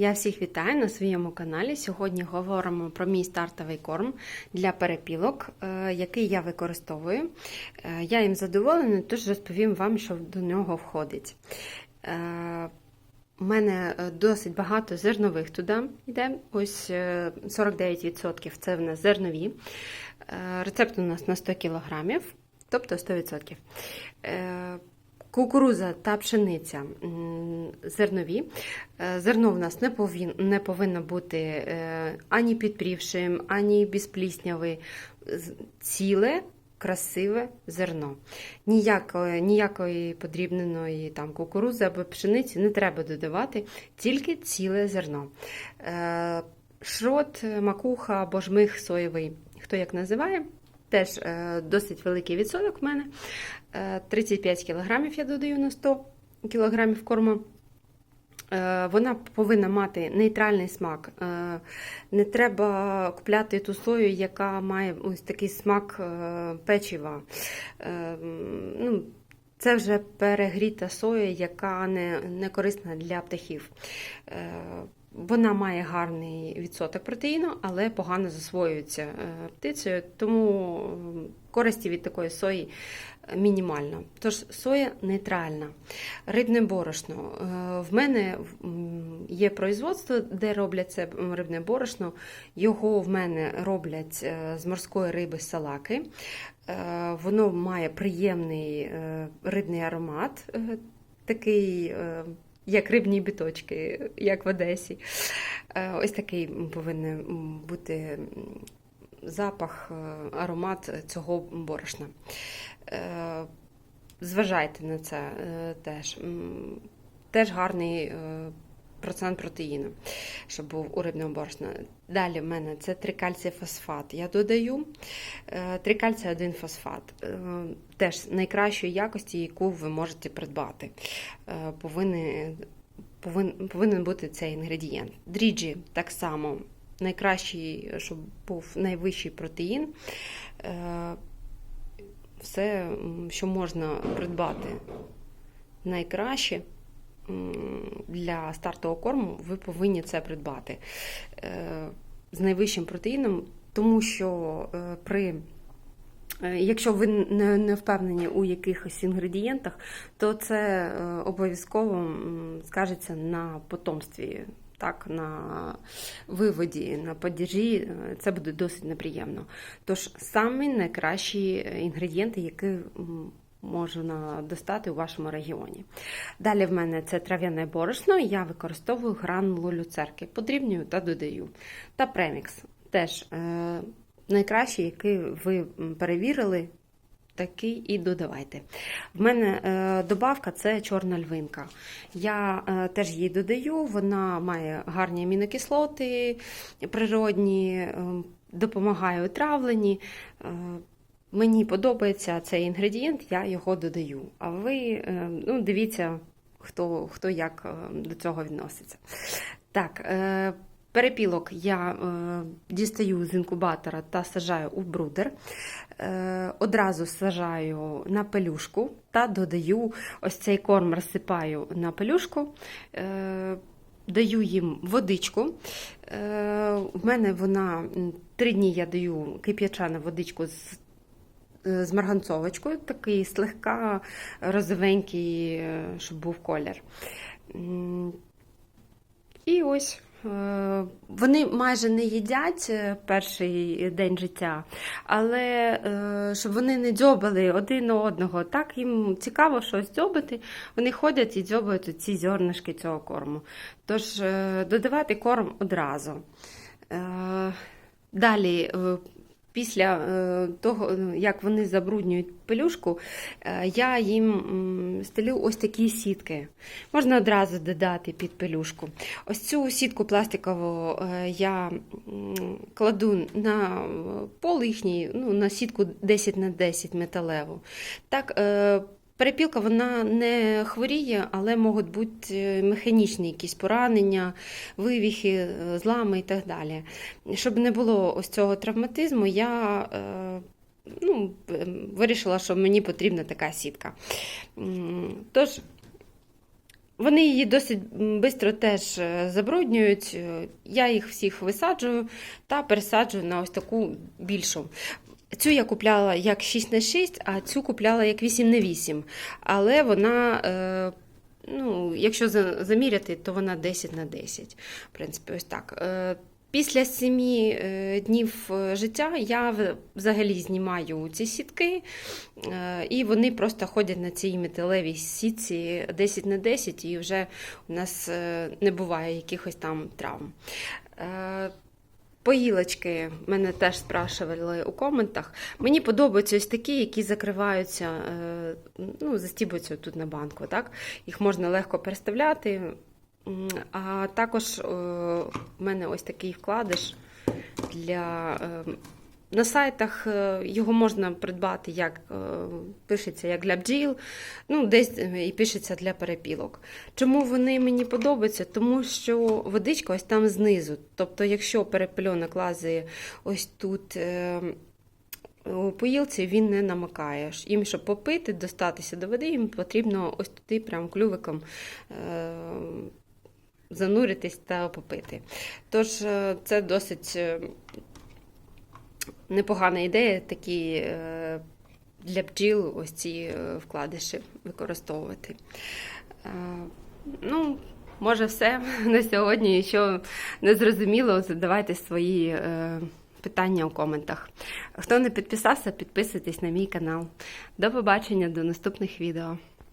Я всіх вітаю на своєму каналі. Сьогодні говоримо про мій стартовий корм для перепілок, е, який я використовую. Е, Я їм задоволена, тож розповім вам, що до нього входить. У мене е, досить багато зернових туди йде. Ось е, 49% це в нас зернові. Рецепт у нас на 100 кг, тобто 100%. Е, Кукуруза та пшениця зернові. Е, Зерно в нас не повин, не повинно бути е, ані підпрівшим, ані безплісняве. Ціле, красиве зерно. Ніякої, ніякої подрібненої там, кукурузи або пшениці не треба додавати, тільки ціле зерно. Е, Шрот, макуха або жмих соєвий, хто як називає, теж е, досить великий відсоток в мене. Е, 35 кг я додаю на 100 кг корму. Е, Вона повинна мати нейтральний смак. Е, Не треба купляти ту сою, яка має ось такий смак е, печива. Ну, це вже перегріта соя, яка не, не корисна для птахів. Вона має гарний відсоток протеїну, але погано засвоюється птицею, тому користі від такої сої мінімально. Тож соя нейтральна. Рибне борошно. Е, В мене є производство, де роблять це рибне борошно. Його в мене роблять е, з морської риби салаки. Е, Воно має приємний рибний аромат, такий, як рибні біточки, як в Одесі. Ось такий повинен бути запах, е, аромат цього борошна. Е, Зважайте на це е, теж. Теж гарний процент протеїну, щоб був у рибного борошна. Далі в мене це трикальцій-фосфат. Я додаю трикальцій один фосфат. Теж найкращої якості, яку ви можете придбати. Повинен, повинен бути цей інгредієнт. Дріджі так само. Найкращий, щоб був найвищий протеїн. Е, Все, що можна придбати найкраще для стартового корму, ви повинні це придбати Е, з найвищим протеїном, тому що е, при Якщо ви не, не впевнені у якихось інгредієнтах, то це обов'язково скажеться на потомстві, так, на виводі, на падіжі, е, це буде досить неприємно. Тож самі найкращі інгредієнти, які можна достати у вашому регіоні. Далі в мене це трав'яне борошно, я використовую гранулу люцерки, подрібнюю та додаю. Та премікс теж е, найкращий, який ви перевірили, такий і додавайте. В мене е, добавка це чорна львинка. Я е, теж її додаю, вона має гарні амінокислоти природні, е, допомагає у травленні. Е, Мені подобається цей інгредієнт, я його додаю. А ви е, ну, дивіться, хто, хто як е, до цього відноситься. Так, е, перепілок я е, дістаю з інкубатора та сажаю у брудер. Е, одразу сажаю на пелюшку та додаю ось цей корм, розсипаю на пелюшку. Е, Даю їм водичку. Е, В мене вона три дні я даю кип'ячану водичку з е, з марганцовочкою, такий слегка розовенький, е, щоб був колір. І ось вони майже не їдять е, перший день життя, але е, щоб вони не дзьобали один одного, так їм цікаво щось дзьобити, вони ходять і дзьобають ці зернишки цього корму. Тож е, додавати корм одразу. Е, Далі, е, після е, того, е, як вони забруднюють пелюшку, е, я їм стелю ось такі сітки. Можна одразу додати під пелюшку. Ось цю сітку пластикову е, я кладу на пол їхній, ну, на сітку 10 на 10 металеву. Так, Перепілка вона не хворіє, але можуть бути е, механічні якісь поранення, вивіхи, е, злами і так далі. Щоб не було ось цього травматизму, я е, ну, е, вирішила, що мені потрібна така сітка. Тож, Вони її досить швидко теж забруднюють. Я їх всіх висаджую та пересаджую на ось таку більшу. Цю я купляла як 6 на 6, а цю купляла як 8 на 8. Але вона, е, ну, якщо заміряти, то вона 10 на 10. В принципі, ось так. Е, Після 7 е, днів життя я взагалі знімаю ці сітки, і вони просто ходять на цій металевій сітці 10 на 10, і вже у нас не буває якихось там травм. Е, Поїлочки мене теж спрашували у коментах. Мені подобаються ось такі, які закриваються, е, ну, застібуються тут на банку. Так? Їх можна легко переставляти. А також е, в мене ось такий вкладиш для. На сайтах е, його можна придбати, як е, пишеться як для бджіл, ну, десь е, і пишеться для перепілок. Чому вони мені подобаються? Тому що водичка ось там знизу. Тобто, якщо перепельонок лазить ось тут у поїлці, він не намикає. Їм, щоб попити, достатися до води, їм потрібно ось туди прям клювиком зануритись та попити. Тож це досить непогана ідея, такі е, для бджіл ось ці е, вкладиші використовувати. Е, Ну, може, все на сьогодні. Якщо не зрозуміло, задавайте свої питання у коментах. Хто не підписався, підписуйтесь на мій канал. До побачення, до наступних відео.